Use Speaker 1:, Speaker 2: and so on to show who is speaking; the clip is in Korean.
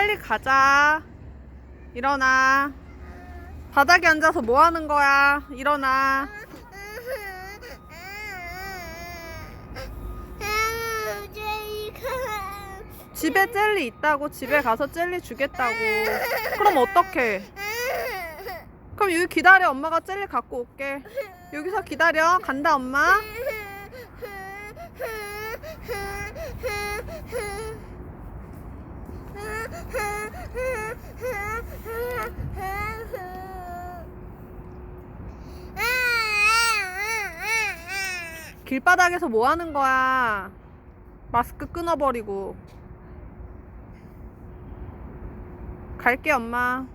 Speaker 1: 빨리 가자. 일어나. 바닥에 앉아서 뭐 하는 거야? 일어나. 집에 젤리 있다고 집에 가서 젤리 주겠다고. 그럼 어떡해? 그럼 여기 기다려. 엄마가 젤리 갖고 올게. 여기서 기다려. 간다 엄마. 길바닥에서 뭐 하는 거야? 마스크 끊어버리고. 갈게 엄마.